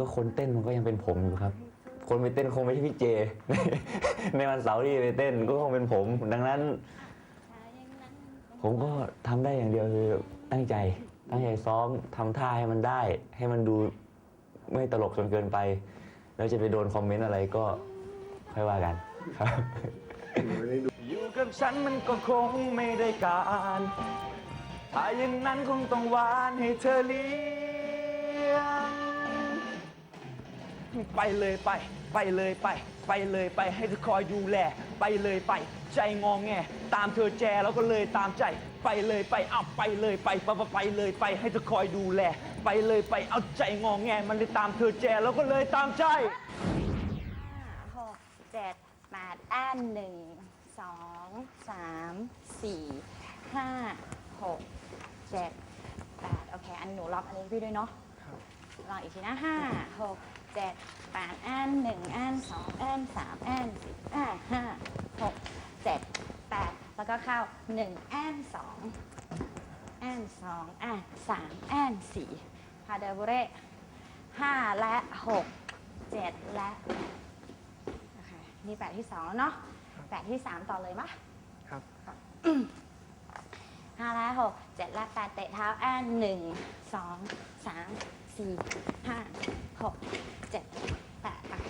ก็คนเต้นมันก็ยังเป็นผมอยู่ครับ คนไปเต้นคงไม่ใช่พี่เจ ในวันเสาร์ที่ไปเต้นก็คงเป็นผม ดังนั้น ผมก็ทำได้อย่างเดียวคือตั้งใจ ตั้งใจซ้อมทำท่าให้มันได้ ให้มันดูไม่ตลกจนเกินไป แล้วจะไปโดนคอมเมนต์อะไรก็ค่อยว่ากันครับอยู่กับฉันมันก็คงไม่ได้การถ้าอย่างนั้นคงต้องหวานให้เธอเลี้ยง ไปเลยไป ไปเลยไป ไปเลยไปให้เธอคอยดูแล ไปเลยไป ใจงองแง ตามเธอแจแล้วก็เลยตามใจ ไปเลยไปเอาไปเลยไปไปไปไปเลยไปให้เธอคอยดูแล ไปเลยไปเอาใจงองแง มันเลยตามเธอแจแล้วก็เลยตามใจหกเจ็ดแปดอ่านหนึ่งสองสามสี่ห้าหกเจ็ดแปดโอเค อันหนูล็อกอันนี้พี่ด้วยเนาะลองอีกทีนะห้าหก เจ็ดแปดอ่านหนึ่งอ่านสองอ่านสามอ่านสี่อ่านห้าหกเจ็ดแปดแล้วก็เข้าหนึ่งอ่านสองอ่านสองอ่านสามอ่านสี่พาเดบุเร่ห้าและหกเจ็ดและโอเคนี่แปดที่สองแล้วเนาะแปดที่สามต่อเลยมะครับห้าและหกเจ็ดและแปดเตะเท้าแอนหนึ่งสองสามสี่ห้าหกเจ็ดแปดอเค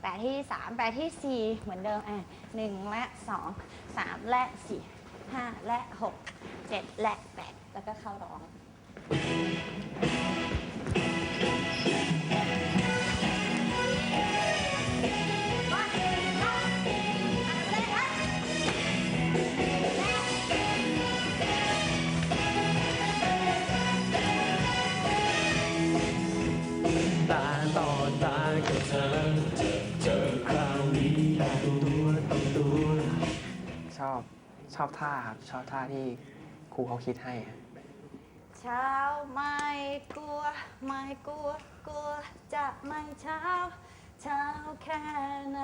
แปดที่สามแปดที่สี่เหมือนเดิมอะหนึ่งและสองสามและสี่ห้าและหกเจ็ดและแปดแล้วก็เข้าร้อง อบชอบท่าครับชอบท่าที่ครูเขาคิดให้เช้าไม่กลัว ไม่กลัว กลัวจะไม่เช้า เช้าแค่ไหน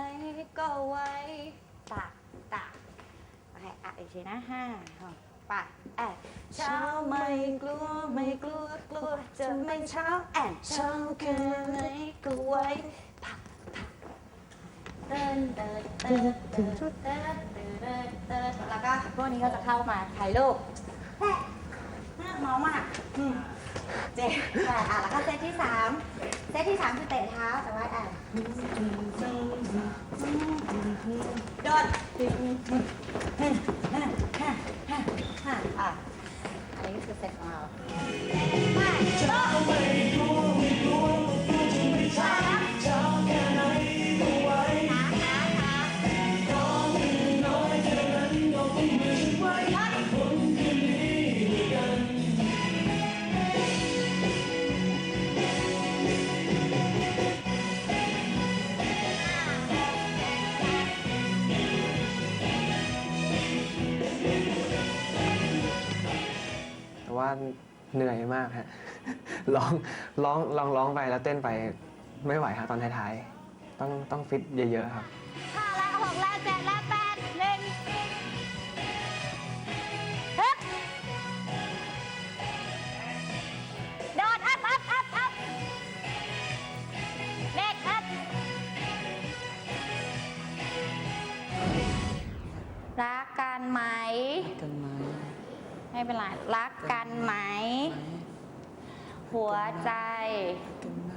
ก็ไว้ตักตักโอเคอะอีกทีนะห้าหกแปแอะเช้าไม่กลัวไม่กลัวกลัวจะไม่เช้าแอะเช้าแค่ไหนก็ไว้พักพักเดินเดินเดินเดินเดิน เดินเดินเดินแล้วก็พวกนี้ก็จะเข้ามาถ่ายรูปเมามากอืมเจ็ดแปดอะแล้วก็เซตที่สามเซตที่สามคือเตะเท้าแต่ว่าอะโดนอะอันนี้คือเซตของเรา เหนื่อยมากฮะร้องร้องลองร้องไปแล้วเต้นไปไม่ไหวฮะตอนท้ายๆ ต้องต้องฟิตเยอะๆครับ ห้าและหกและเจ็ดและแป ไม่เป็นไรรักกันไหม หัวใจหม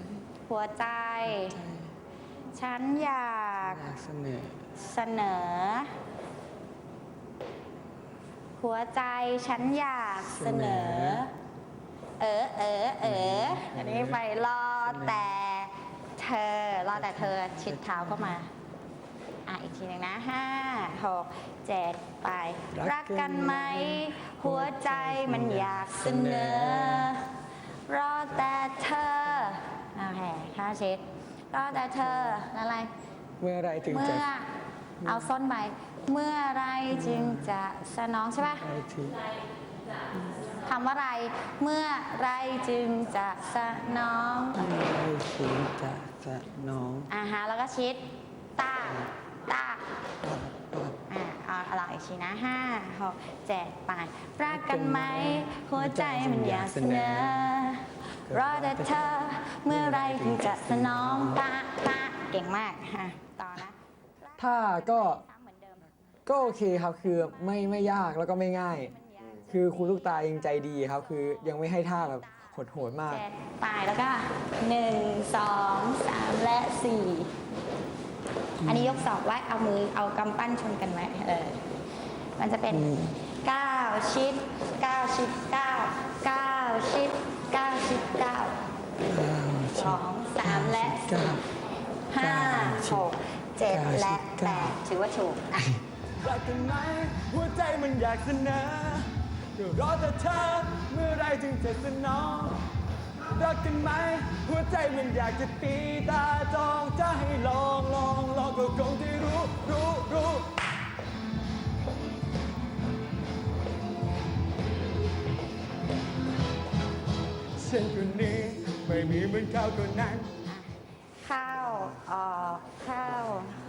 หัวใจ ฉันอยากอยากเสนอเสนอ หัวใจฉันอยากเสนอ เออเออเอออันนี้ไปรอแต่เธอรอแต่เธอชิดเท้าเข้ามา อะอีกทีหนึ่งนะห้าหกเจ็ดไป รักกันไหม หัวใจมันอยากเสนอ รอแต่เธอโอเคข้าชิดรอแต่เธออะไร เมื่อไรถึงเมื่จะอ เอาส้นไป เมื่อไรจึงจะสนองใช่ปะ ไรถึงคำว่าไร เมื่อไรจึงจะสนอง เมื่อไรถึงจะจะน้อง อ่าฮะ แล้วก็ชิดตาตาอ่า เอาเอาลองอีกทีนะห้าหกเจ็ดแปดรักกันไหม หัวใจมันอยากเสนอ รอแต่เธอเมื่อไรถึงจะสนองปะปะเก่งมากฮะต่อนะถ้าก็ซ้ำเหมือนเดิมก็โอเคครับคือไม่ไม่ยากแล้วก็ไม่ง่าย คือครูลูกตายังใจดีครับ คือยังไม่ให้ท่าแบบโหดๆมาก เจ็ดปลายแล้วก็หนึ่งสองสามและสี่อันนี้ยกศอกไว้เอามือเอากำปั้นชนกันไว้เออ มันจะเป็นเก้าชิดเก้าชิดเก้าเก้าชิดเก้าชิดเก้าสองสามและสี่ห้าหกเจ็ดและแปดถือว่าถูกอะรักกันไหมหัวใจมันอยากเสนอก็รอแต่เธอเมื่อไรถึงจะสนองรักกันไหมหัวใจมันอยากจะตีตาจองจะให้ลองลองลองก็คงที่รู้รู้รู้ ฉันคนนี้ไม่มีเหมือนเขาคนนั้นข้าออกเข้า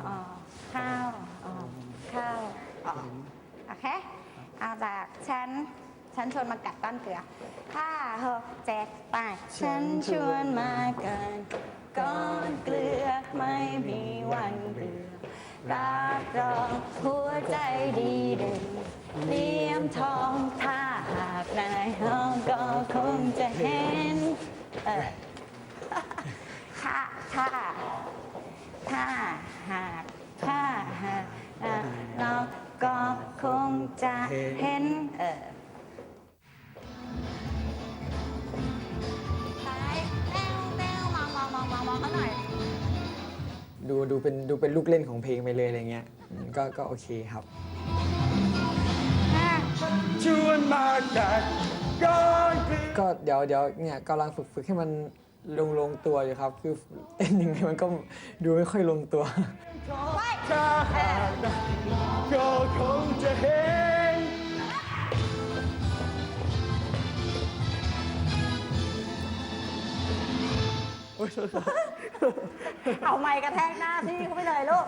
ออกเข้าออกเข้าวออกโอเคเอาจากฉันฉันชวนมากัดต้นเกลือห้าหกเจ็ดแปดฉันชวนมากันก้อนเกลือไม่มีวันเบื่อรับรองหัวใจดีเด่นเลี่ยมทองถ้าากนายห้องก็คงจะเห็น เออถ้าถ้าถ้าหากถ้าหากอะเราก็คงจะเห็น เออซ้ายแต้วแต้วมองมองมองมองมองเขาหน่อย ดูดูเป็นดูเป็นลูกเล่นของเพลงไปเลยอะไรเงี้ยอืมก็ก็โอเคครับ มากัดก้อนก็เดี๋ยวเดี๋ยวเนี่ยกำลังฝึกฝึกให้มันลงลงตัวอยู่ครับ คือเต้นยังไงมันก็ดูไม่ค่อยลงตัว ถ้าหากก็คงจะเห็น เอาไม้กระแทกหน้าพี่เขาไปเลยลูก